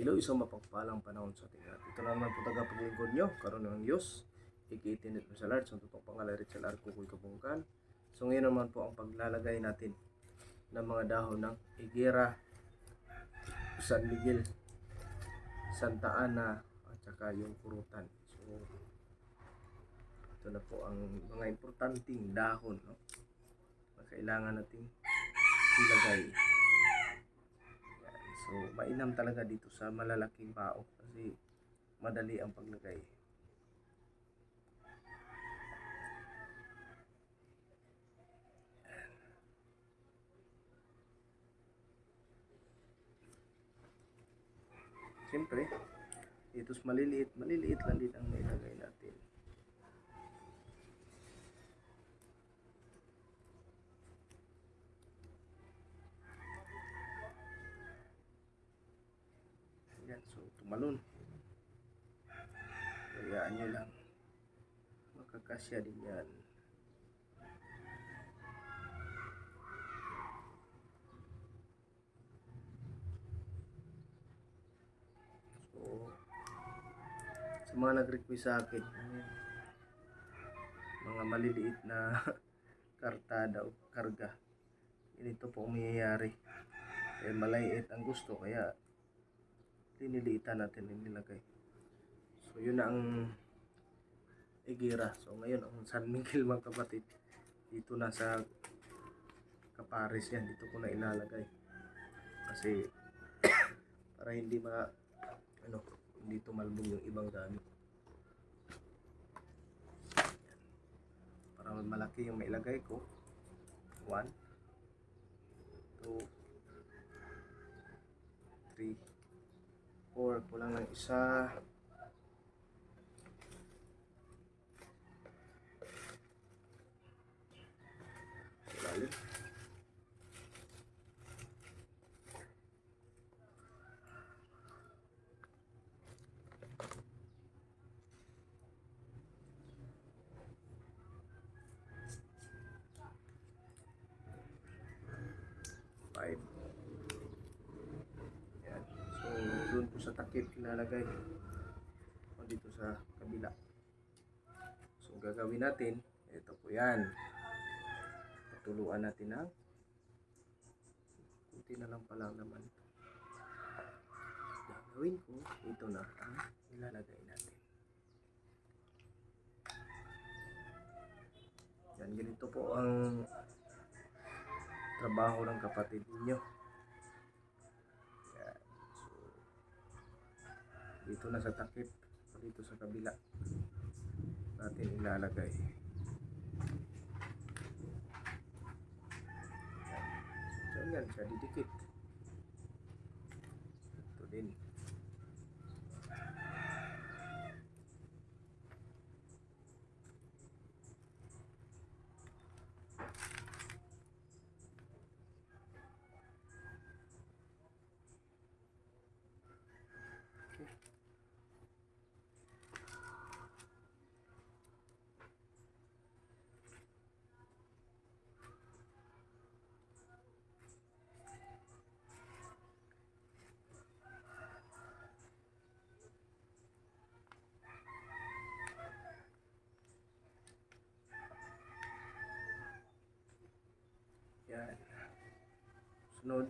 Hello, isang mapagpalang panahon sa ating lahat. Ito na naman po tagapaglingkod nyo, karon ng Diyos. Ikiitinit mo sa Lord, sa totoong pangalan rin sa Lord, kukuy kabungkan. So ngayon naman po ang paglalagay natin ng mga dahon ng Igera, San Miguel, Santa Ana, at saka yung kurutan. So, ito na po ang mga importanteng dahon no? na kailangan nating ilagay. So, mainam talaga dito sa malalaking bao kasi madali ang paglagay. Siyempre, dito maliliit, maliliit lang din ang nilagay natin. Yan, tumalon. Hayaan nyo lang. Makakasya din yan. So, sa mga nag-request sa akin, mga maliliit na kartada o karga, ganito po ang. Eh, malaiit ang gusto, kaya liniliitan natin nilagay. So yun na ang Egira so ngayon ang San Miguel mga kapatid dito na sa kapares yan. Dito ko na ilalagay. Kasi para hindi ma ano hindi tumalbog yung ibang gamit. Para malaki yung mailagay ko. 1 2 four. Kulang ng isa. Lalim. Five. Yan. So, doon po sa takip ilalagay. O dito sa kabila. So, gagawin natin, ito po yan. Patuluan natin ng kunti na lang pala naman ito. Gagawin ko, ito na ang ilalagay natin. Yan, ganito po ang trabaho ng kapatid ninyo. Yan. So, dito na sa takip, dito sa kabila natin ilalagay. Yan. So, yan siya, didikit. Ito din. Yan. Sunod.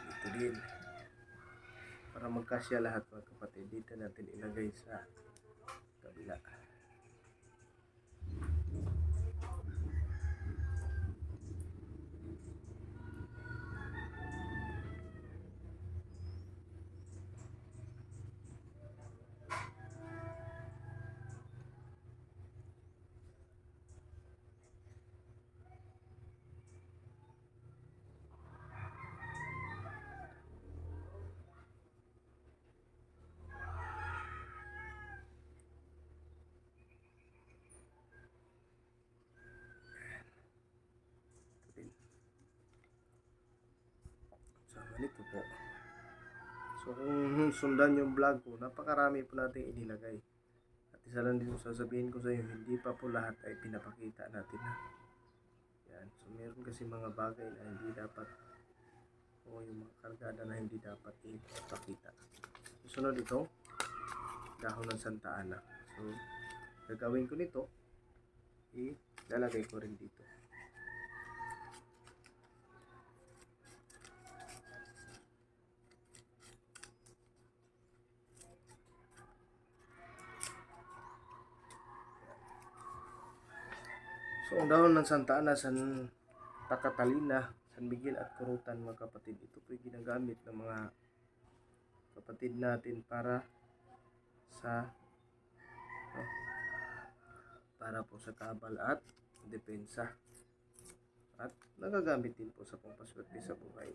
Dito din. Para magkasya lahat mga kapatid, dito natin ilagay sa kabila. Po. So, kung sundan yung vlog ko, napakarami po natin inilagay. At isa lang din sasabihin ko sa inyo, hindi pa po lahat ay pinapakita natin. Yan. So, meron kasi mga bagay na hindi dapat o yung mga kargada na hindi dapat ipakita. Susunod ito, dahon ng Santa Ana. So, gagawin ko nito, ilalagay ko rin dito. So, ang dahon ng Santa Ana, San Takatalina, San Miguel at Kurutan mga kapatid. Ito po yung ginagamit ng mga kapatid natin para sa no, para po sa kabal at depensa. At nagagamit din po sa pampaswerte sa buhay.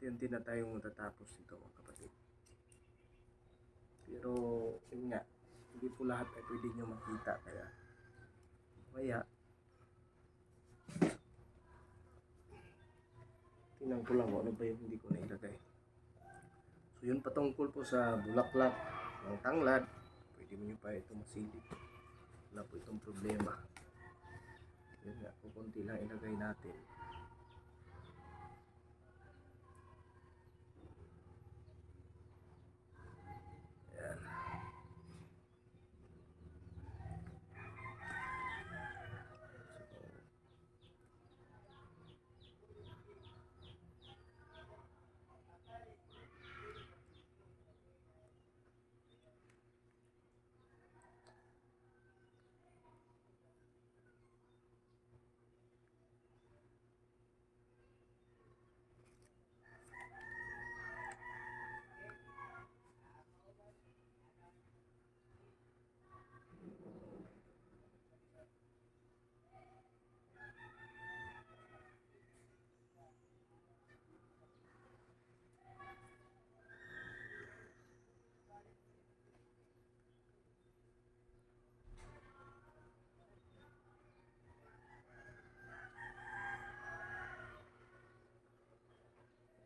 Unti-unti na tayong matatapos nito mga kapatid. Pero, yun nga, hindi po lahat ay pwede nyo makita. Kaya, kaya, tingnan ko lang kung ano ba yung hindi ko nailagay. So, yun patungkol po sa bulaklak ng tanglad. Pwede mo nyo pa ito masilip. Wala po itong problema. Yun nga, kukunti lang ilagay natin. Yan. So,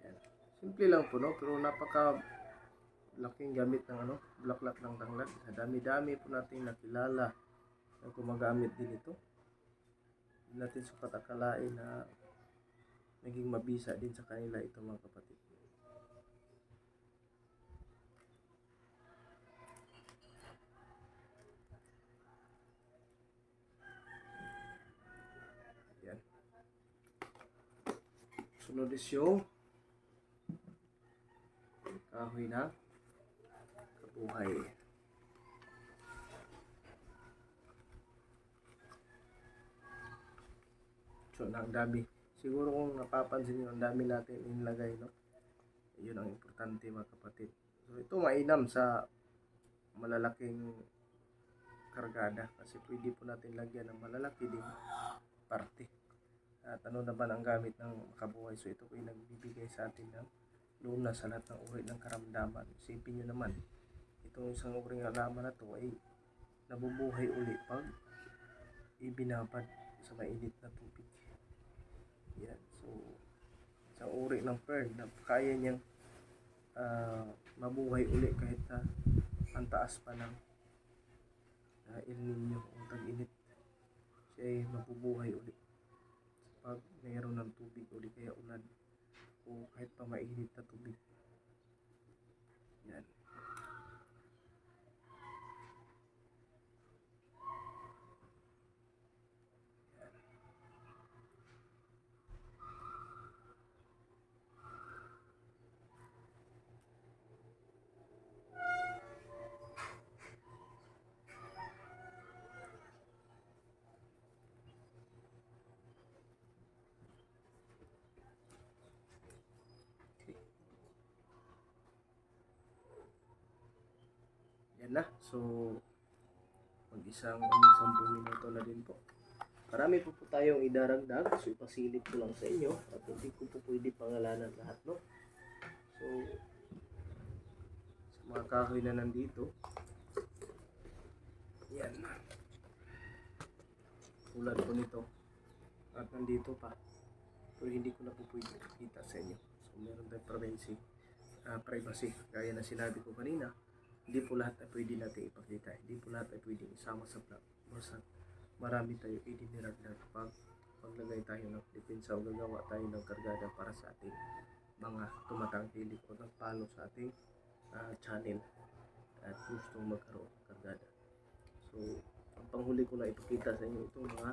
Yan. Simple lang po, no? Pero napaka laking gamit ng ano, bulaklak ng tanglad. Dami-dami po nating nakilala na gumagamit din ito. Hindi natin sukat akalain na naging mabisa din sa kanila ito mga kapatid. Yan. Sunod is yung kahoy na kabuhay. So, ang dami. Siguro kung napapansin nyo, ang dami natin inilagay, no? Yun ang importante mga kapatid. So, ito mainam sa malalaking kargada kasi pwede po natin lagyan ng malalaki ding parte. At ano naman ang gamit ng makabuhay. So, ito po yung nagbibigay sa atin ng luna sa lahat ng uri ng karamdaman. Isipin nyo naman, itong isang uri ng halaman na to ay nabubuhay uli pag ibinabad sa mainit na tubig. Yan. So, isang uri ng fern na kaya niyang ah, mabuhay uli kahit na ang taas pa ng uh, El Nino o tag-init. Siya ay mabubuhay uli pag mayroon ng tubig uli kaya ulan o kahit pa mainit na tubig. Yan. Yan na. So, mag-isang um, 10 minuto na din po. Marami po po tayong idaragdag. So, ipasilip ko lang sa inyo. At hindi ko po pwede pangalanan lahat, no? So, sa mga kahoy na nandito, yan. Tulad po nito. At nandito pa. Pero hindi ko na po pwede kita sa inyo. So, meron tayong privacy. ah, privacy. Gaya na sinabi ko kanina, hindi po lahat ay pwede natin ipakita. Hindi po lahat ay pwede isama sa vlog. Basta marami tayo idiniragdag pag paglagay tayo ng depensa o gagawa tayo ng kargada para sa ating mga tumatangkilik o nagpalo sa ating ah, channel at gustong magkaroon ng kargada. So, ang panghuli ko na ipakita sa inyo itong mga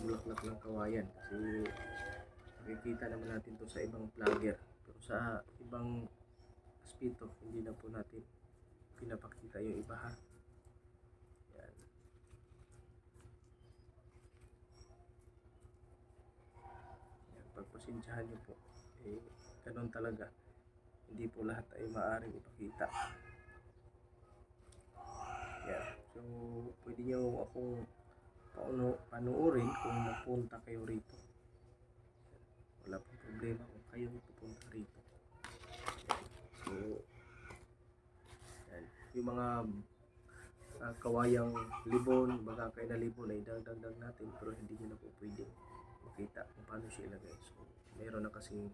bulaklak ng kawayan kasi nakikita naman natin to sa ibang vlogger pero sa ibang aspeto hindi na po natin pinapakita yung iba ha. Yan. Yan, pagpasensyahan nyo po. Eh, ganun talaga. Hindi po lahat ay maaaring ipakita. Yan. So pwede nyo akong pauno, panuorin kung napunta kayo rito. Wala pong problema kung kayo pupunta rito. So yung mga ah, kawayang libon bagakay na libon ay dagdag natin pero hindi nyo na po pwede makita kung paano siya ilagay. So meron na kasing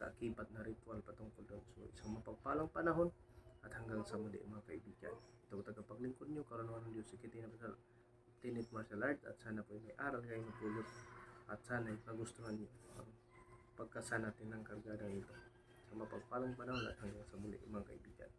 kaakibat na ritual patungkol doon. So isang mapagpalang panahon at hanggang sa muli mga kaibigan. Ito tagapaglingkod nyo karunawan ng Diyos ikitin na Tinit Martial Art at sana po ay may aral kayo na pulot at sana ay magustuhan nyo ang pagkasa natin ng kargada nito. Sa mapagpalang panahon at hanggang sa muli mga kaibigan